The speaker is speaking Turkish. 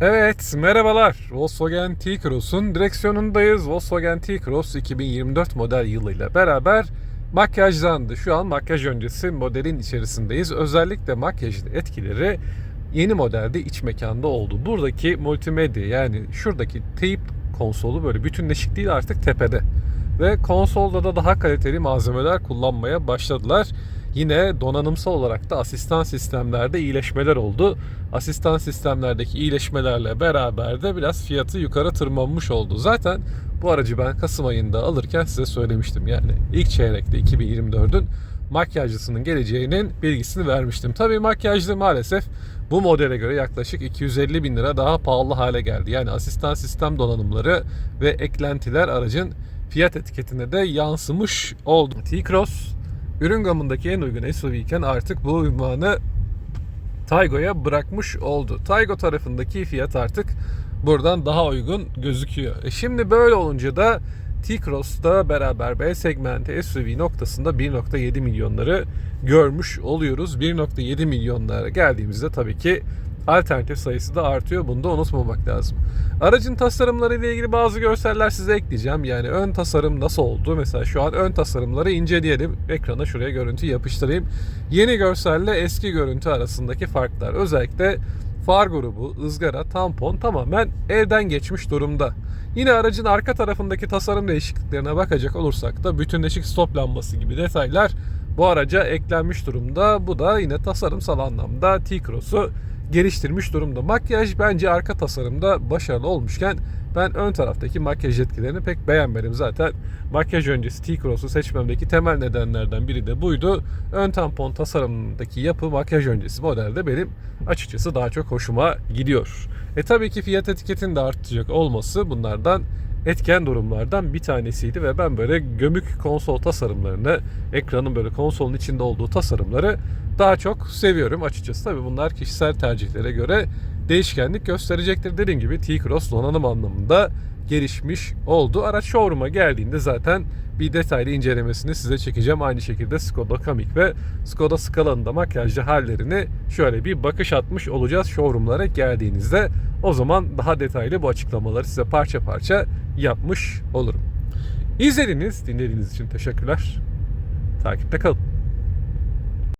Evet, merhabalar. Volkswagen T-Cross'un direksiyonundayız. Volkswagen T-Cross 2024 model yılıyla beraber makyajlandı. Şu an makyaj öncesi modelin içerisindeyiz. Özellikle makyajın etkileri yeni modelde iç mekanda oldu. Buradaki multimedya yani şuradaki teyp konsolu böyle bütünleşik değil artık tepede. Ve konsolda da daha kaliteli malzemeler kullanmaya başladılar. Yine donanımsal olarak da asistan sistemlerde iyileşmeler oldu. Asistan sistemlerdeki iyileşmelerle beraber de biraz fiyatı yukarı tırmanmış oldu. Zaten bu aracı ben Kasım ayında alırken size söylemiştim. Yani ilk çeyrekte 2024'ün makyajlısının geleceğinin bilgisini vermiştim. Tabii makyajlı maalesef bu modele göre yaklaşık 250 bin lira daha pahalı hale geldi. Yani asistan sistem donanımları ve eklentiler aracın fiyat etiketine de yansımış oldu. T-Cross ürün gamındaki en uygun SUV iken artık bu ünvanı Taygo'ya bırakmış oldu. Taygo tarafındaki fiyat artık buradan daha uygun gözüküyor. E şimdi böyle olunca da T-Cross'ta beraber B segmenti SUV noktasında 1.7 milyonları görmüş oluyoruz. 1.7 milyonlara geldiğimizde tabii ki alternatif sayısı da artıyor. Bunu da unutmamak lazım. Aracın tasarımları ile ilgili bazı görseller size ekleyeceğim. Yani ön tasarım nasıl oldu? Mesela şu an ön tasarımları inceleyelim. Ekrana şuraya görüntü yapıştırayım. Yeni görselle eski görüntü arasındaki farklar. Özellikle far grubu, ızgara, tampon tamamen elden geçmiş durumda. Yine aracın arka tarafındaki tasarım değişikliklerine bakacak olursak da bütünleşik stop lambası gibi detaylar bu araca eklenmiş durumda. Bu da yine tasarımsal anlamda T-Cross'u geliştirmiş durumda. Makyaj bence arka tasarımda başarılı olmuşken ben ön taraftaki makyaj etkilerini pek beğenmedim. Zaten makyaj öncesi T-Cross'u seçmemdeki temel nedenlerden biri de buydu. Ön tampon tasarımındaki yapı makyaj öncesi modelde benim açıkçası daha çok hoşuma gidiyor. E tabii ki fiyat etiketinin de artacak olması bunlardan etken durumlardan bir tanesiydi ve ben böyle gömük konsol tasarımlarını, ekranın böyle konsolun içinde olduğu tasarımları daha çok seviyorum açıkçası. Tabii bunlar kişisel tercihlere göre değişkenlik gösterecektir. Dediğim gibi T-Cross donanım anlamında gelişmiş oldu. Araç showroom'a geldiğinde zaten bir detaylı incelemesini size çekeceğim. Aynı şekilde Skoda Kamiq ve Skoda Scala'nın da makyajlı hallerini şöyle bir bakış atmış olacağız showroom'lara geldiğinizde. O zaman daha detaylı bu açıklamaları size parça parça yapmış olurum. İzlediğiniz, dinlediğiniz için teşekkürler. Takipte kalın.